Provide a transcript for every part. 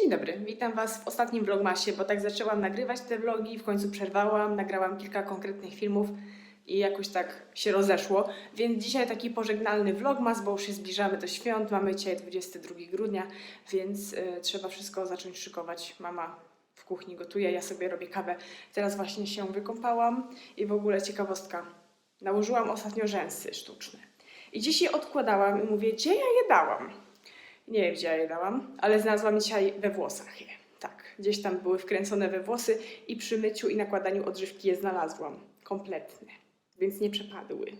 Dzień dobry, witam Was w ostatnim vlogmasie, bo tak zaczęłam nagrywać te vlogi, w końcu przerwałam, nagrałam kilka konkretnych filmów i jakoś tak się rozeszło. Więc dzisiaj taki pożegnalny vlogmas, bo już się zbliżamy do świąt, mamy dzisiaj 22 grudnia, więc y, trzeba wszystko zacząć szykować. Mama w kuchni gotuje, ja sobie robię kawę. Teraz właśnie się wykąpałam i w ogóle ciekawostka. Nałożyłam ostatnio rzęsy sztuczne. I je odkładałam i mówię, gdzie ja je dałam? Nie wiem, gdzie ja je dałam, ale znalazłam dzisiaj we włosach je. Tak, gdzieś tam były wkręcone we włosy i przy myciu i nakładaniu odżywki je znalazłam. Kompletne. Więc nie przepadły.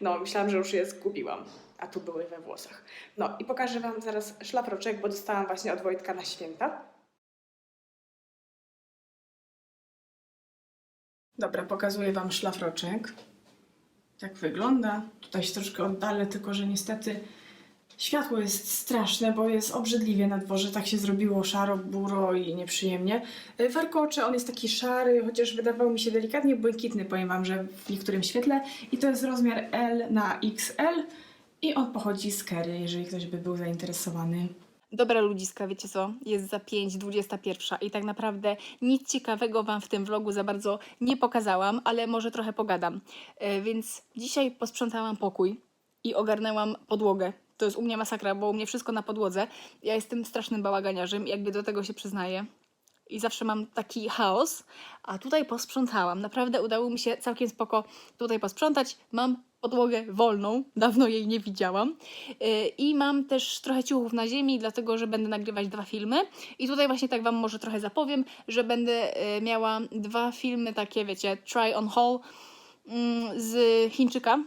No, myślałam, że już je zgubiłam, a tu były we włosach. No i pokażę Wam zaraz szlafroczek, bo dostałam właśnie od Wojtka na święta. Dobra, pokazuję Wam szlafroczek. Tak wygląda. Tutaj się troszkę oddalę, tylko że niestety Światło jest straszne, bo jest obrzydliwie na dworze, tak się zrobiło szaro, buro i nieprzyjemnie. Y, Warkocze, on jest taki szary, chociaż wydawał mi się delikatnie błękitny, powiem Wam, że w niektórym świetle. I to jest rozmiar L na XL i on pochodzi z Kery, jeżeli ktoś by był zainteresowany. Dobra ludziska, wiecie co? Jest za 5.21 i tak naprawdę nic ciekawego Wam w tym vlogu za bardzo nie pokazałam, ale może trochę pogadam. E, więc dzisiaj posprzątałam pokój i ogarnęłam podłogę. To jest u mnie masakra, bo u mnie wszystko na podłodze. Ja jestem strasznym bałaganiarzem, jakby do tego się przyznaję. I zawsze mam taki chaos, a tutaj posprzątałam. Naprawdę udało mi się całkiem spoko tutaj posprzątać. Mam podłogę wolną, dawno jej nie widziałam. Yy, I mam też trochę ciuchów na ziemi, dlatego że będę nagrywać dwa filmy. I tutaj właśnie tak Wam może trochę zapowiem, że będę yy, miała dwa filmy takie, wiecie, try on haul mm, z Chińczyka.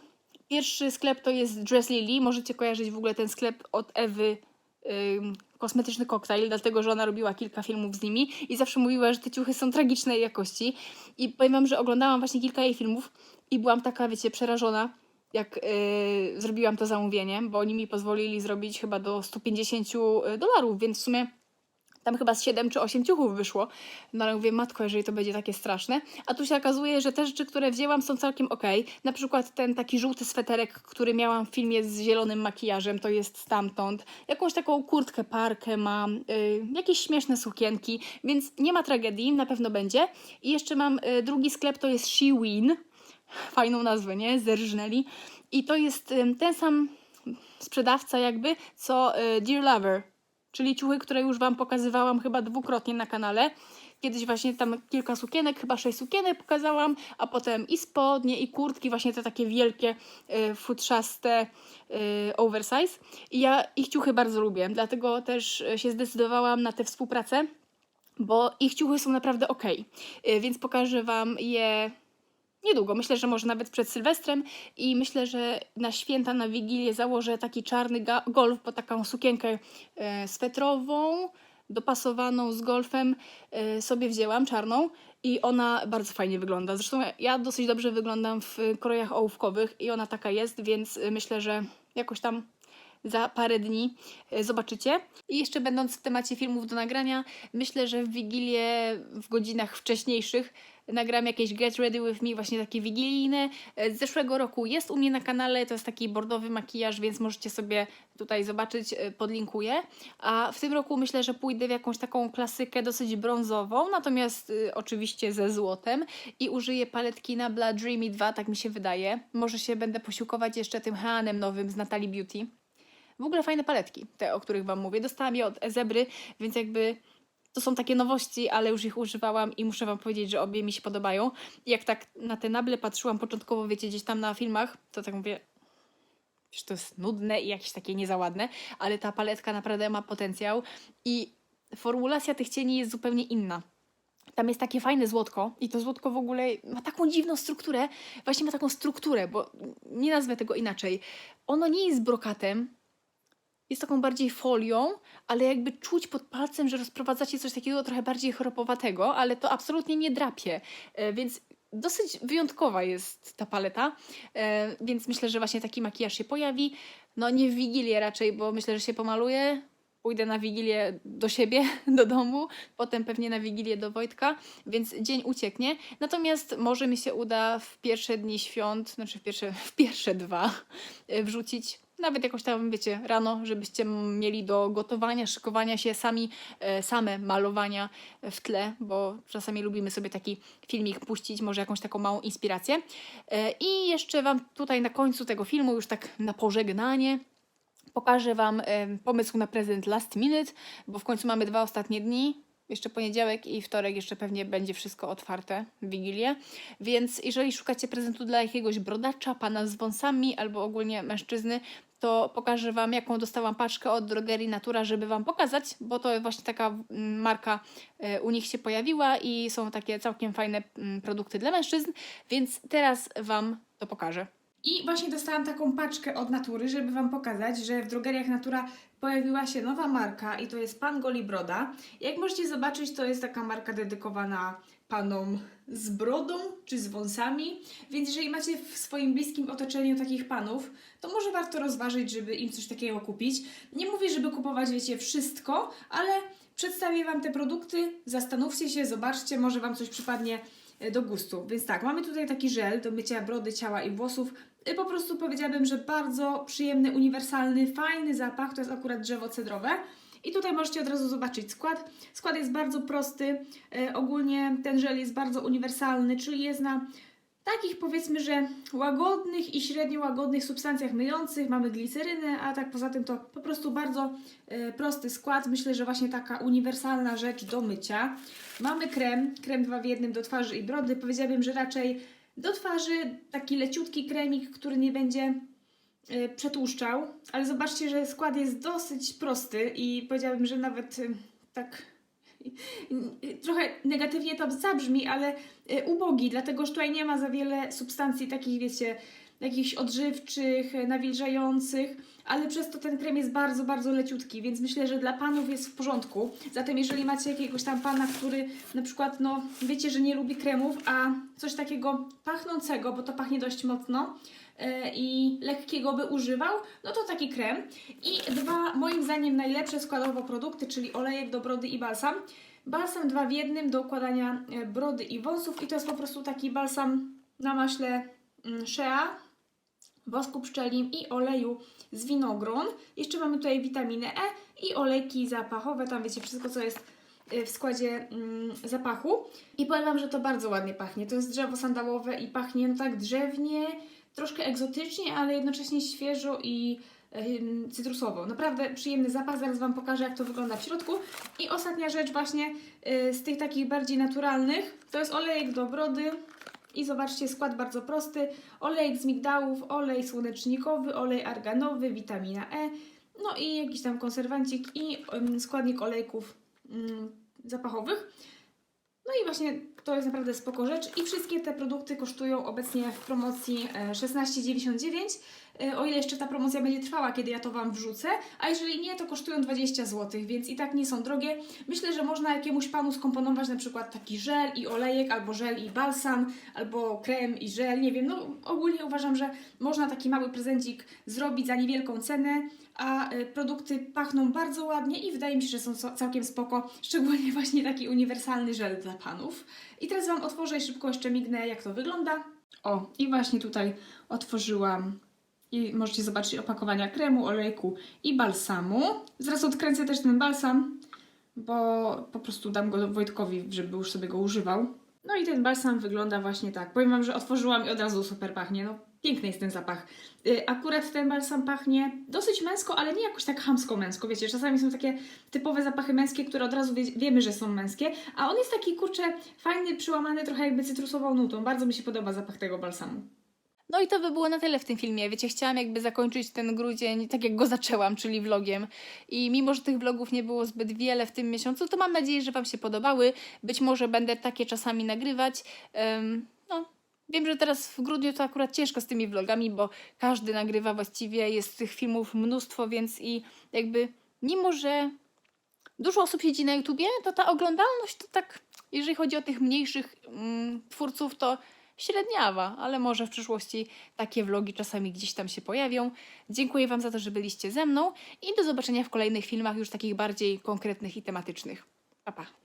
Pierwszy sklep to jest Dress Lily. Możecie kojarzyć w ogóle ten sklep od Ewy ym, kosmetyczny koktajl, dlatego że ona robiła kilka filmów z nimi i zawsze mówiła, że te ciuchy są tragicznej jakości. I powiem wam, że oglądałam właśnie kilka jej filmów i byłam taka, wiecie, przerażona, jak yy, zrobiłam to zamówienie, bo oni mi pozwolili zrobić chyba do 150 dolarów, więc w sumie tam chyba z 7 czy 8 ciuchów wyszło. No ale mówię, matko, jeżeli to będzie takie straszne. A tu się okazuje, że te rzeczy, które wzięłam są całkiem okej. Na przykład ten taki żółty sweterek, który miałam w filmie z zielonym makijażem, to jest stamtąd. Jakąś taką kurtkę, parkę mam, y, jakieś śmieszne sukienki, więc nie ma tragedii, na pewno będzie. I jeszcze mam y, drugi sklep, to jest Shewin. Fajną nazwę, nie? Zerżnęli. I to jest y, ten sam sprzedawca jakby, co y, Dear Lover czyli ciuchy, które już Wam pokazywałam chyba dwukrotnie na kanale. Kiedyś właśnie tam kilka sukienek, chyba sześć sukienek pokazałam, a potem i spodnie, i kurtki, właśnie te takie wielkie, y, futrzaste, y, oversize. I ja ich ciuchy bardzo lubię, dlatego też y, się zdecydowałam na tę współpracę, bo ich ciuchy są naprawdę ok. Y, więc pokażę Wam je niedługo. Myślę, że może nawet przed Sylwestrem i myślę, że na święta, na Wigilię założę taki czarny golf, bo taką sukienkę e, swetrową, dopasowaną z golfem e, sobie wzięłam, czarną i ona bardzo fajnie wygląda. Zresztą ja- dosyć dobrze wyglądam w krojach ołówkowych i ona taka jest, więc myślę, że jakoś tam za parę dni e, zobaczycie. I jeszcze będąc w temacie filmów do nagrania, myślę, że w Wigilię w godzinach wcześniejszych nagram jakieś Get Ready With Me, właśnie takie wigilijne. E, Z zeszłego roku jest u mnie na kanale, to jest taki bordowy makijaż, więc możecie sobie tutaj zobaczyć, e, podlinkuję. A w tym roku myślę, że pójdę w jakąś taką klasykę dosyć brązową, natomiast y, oczywiście ze złotem i użyję paletki na Blood Dreamy 2, tak mi się wydaje. Może się będę posiłkować jeszcze tym Hanem nowym z Natalie Beauty. W ogóle fajne paletki, te o których Wam mówię. Dostałam je od Zebry, więc jakby to są takie nowości, ale już ich używałam i muszę Wam powiedzieć, że obie mi się podobają. Jak tak na te nable patrzyłam początkowo, wiecie, gdzieś tam na filmach, to tak mówię, że to jest nudne i jakieś takie niezaładne, ale ta paletka naprawdę ma potencjał i formulacja tych cieni jest zupełnie inna. Tam jest takie fajne złotko i to złotko w ogóle ma taką dziwną strukturę, właśnie ma taką strukturę, bo nie nazwę tego inaczej. Ono nie jest brokatem, jest taką bardziej folią, ale jakby czuć pod palcem, że rozprowadzacie coś takiego trochę bardziej chropowatego, ale to absolutnie nie drapie. E, Więc dosyć wyjątkowa jest ta paleta, e, więc myślę, że właśnie taki makijaż się pojawi. No nie w Wigilię raczej, bo myślę, że się pomaluję. Pójdę na Wigilię do siebie, do domu, potem pewnie na Wigilię do Wojtka, więc dzień ucieknie. Natomiast może mi się uda w pierwsze dni świąt, znaczy w pierwsze, w pierwsze dwa, e, wrzucić nawet jakoś tam, wiecie, rano, żebyście mieli do gotowania, szykowania się sami, e, same malowania w tle, bo czasami lubimy sobie taki filmik puścić, może jakąś taką małą inspirację. E, I jeszcze Wam tutaj na końcu tego filmu, już tak na pożegnanie, pokażę Wam em, pomysł na prezent last minute, bo w końcu mamy dwa ostatnie dni. Jeszcze poniedziałek i wtorek jeszcze pewnie będzie wszystko otwarte w Wigilię. Więc jeżeli szukacie prezentu dla jakiegoś brodacza, pana z wąsami albo ogólnie mężczyzny, to pokażę Wam, jaką dostałam paczkę od Drogerii Natura, żeby Wam pokazać, bo to właśnie taka marka e, u nich się pojawiła i są takie całkiem fajne produkty dla mężczyzn, więc teraz Wam to pokażę. I właśnie dostałam taką paczkę od Natury, żeby Wam pokazać, że w drogeriach Natura pojawiła się nowa marka i to jest Pan Goli Broda. Jak możecie zobaczyć, to jest taka marka dedykowana panom z brodą czy z wąsami, więc jeżeli macie w swoim bliskim otoczeniu takich panów, to może warto rozważyć, żeby im coś takiego kupić. Nie mówię, żeby kupować, wiecie, wszystko, ale przedstawię Wam te produkty, zastanówcie się, zobaczcie, może Wam coś przypadnie do gustu. Więc tak, mamy tutaj taki żel do mycia brody, ciała i włosów. Y, Po prostu powiedziałabym, że bardzo przyjemny, uniwersalny, fajny zapach. To jest akurat drzewo cedrowe. I tutaj możecie od razu zobaczyć skład. Skład jest bardzo prosty. E, ogólnie ten żel jest bardzo uniwersalny, czyli jest na takich powiedzmy, że łagodnych i średnio łagodnych substancjach myjących. Mamy glicerynę, a tak poza tym to po prostu bardzo e, prosty skład. Myślę, że właśnie taka uniwersalna rzecz do mycia. Mamy krem, krem 2 w 1 do twarzy i brody. Powiedziałabym, że raczej do twarzy taki leciutki kremik, który nie będzie e, przetłuszczał, ale zobaczcie, że skład jest dosyć prosty i powiedziałabym, że nawet e, tak trochę negatywnie to zabrzmi, ale e, ubogi, dlatego że tutaj nie ma za wiele substancji takich, wiecie, jakichś odżywczych, e, nawilżających, ale przez to ten krem jest bardzo, bardzo leciutki, więc myślę, że dla panów jest w porządku. Zatem jeżeli macie jakiegoś tam pana, który na przykład, no wiecie, że nie lubi kremów, a coś takiego pachnącego, bo to pachnie dość mocno, e, i lekkiego by używał, no to taki krem. I dwa, moim zdaniem, najlepsze składowo produkty, czyli olejek do brody i balsam. Balsam dwa w jednym do układania e, brody i wąsów i to jest po prostu taki balsam na maśle mm, Shea, wosku pszczelim i oleju z winogron. Jeszcze mamy tutaj witaminę E i olejki zapachowe, tam wiecie wszystko co jest y, w składzie mm, zapachu. I powiem Wam, że to bardzo ładnie pachnie. To jest drzewo sandałowe i pachnie no tak drzewnie, troszkę egzotycznie, ale jednocześnie świeżo i cytrusowo. Naprawdę przyjemny zapach, zaraz Wam pokażę jak to wygląda w środku. I ostatnia rzecz właśnie y, z tych takich bardziej naturalnych, to jest olejek do brody. I zobaczcie, skład bardzo prosty. Olejek z migdałów, olej słonecznikowy, olej arganowy, witamina E, no i jakiś tam konserwancik i składnik olejków ym, zapachowych. No i właśnie to jest naprawdę spoko rzecz i wszystkie te produkty kosztują obecnie w promocji e, 16,99 e, o ile jeszcze ta promocja będzie trwała, kiedy ja to Wam wrzucę, a jeżeli nie, to kosztują 20 zł, więc i tak nie są drogie. Myślę, że można jakiemuś panu skomponować na przykład taki żel i olejek, albo żel i balsam, albo krem i żel, nie wiem, no ogólnie uważam, że można taki mały prezencik zrobić za niewielką cenę, a e, produkty pachną bardzo ładnie i wydaje mi się, że są całkiem spoko, szczególnie właśnie taki uniwersalny żel dla panów. I teraz Wam otworzę i szybko jeszcze mignę, jak to wygląda. O, i właśnie tutaj otworzyłam i możecie zobaczyć opakowania kremu, olejku i balsamu. Zaraz odkręcę też ten balsam, bo po prostu dam go Wojtkowi, żeby już sobie go używał. No i ten balsam wygląda właśnie tak. Powiem Wam, że otworzyłam i od razu super pachnie. No, piękny jest ten zapach. Y, Akurat ten balsam pachnie dosyć męsko, ale nie jakoś tak chamsko męsko. Wiecie, czasami są takie typowe zapachy męskie, które od razu wie, wiemy, że są męskie, a on jest taki kurczę fajny, przyłamany trochę jakby cytrusową nutą. Bardzo mi się podoba zapach tego balsamu. No i to by było na tyle w tym filmie. Wiecie, chciałam jakby zakończyć ten grudzień tak jak go zaczęłam, czyli vlogiem. I mimo, że tych vlogów nie było zbyt wiele w tym miesiącu, to mam nadzieję, że Wam się podobały. Być może będę takie czasami nagrywać. Em, no, wiem, że teraz w grudniu to akurat ciężko z tymi vlogami, bo każdy nagrywa właściwie, jest tych filmów mnóstwo, więc i jakby mimo, że dużo osób siedzi na YouTubie, to ta oglądalność to tak, jeżeli chodzi o tych mniejszych mm, twórców, to średniawa, ale może w przyszłości takie vlogi czasami gdzieś tam się pojawią. Dziękuję Wam za to, że byliście ze mną i do zobaczenia w kolejnych filmach już takich bardziej konkretnych i tematycznych. Pa, pa.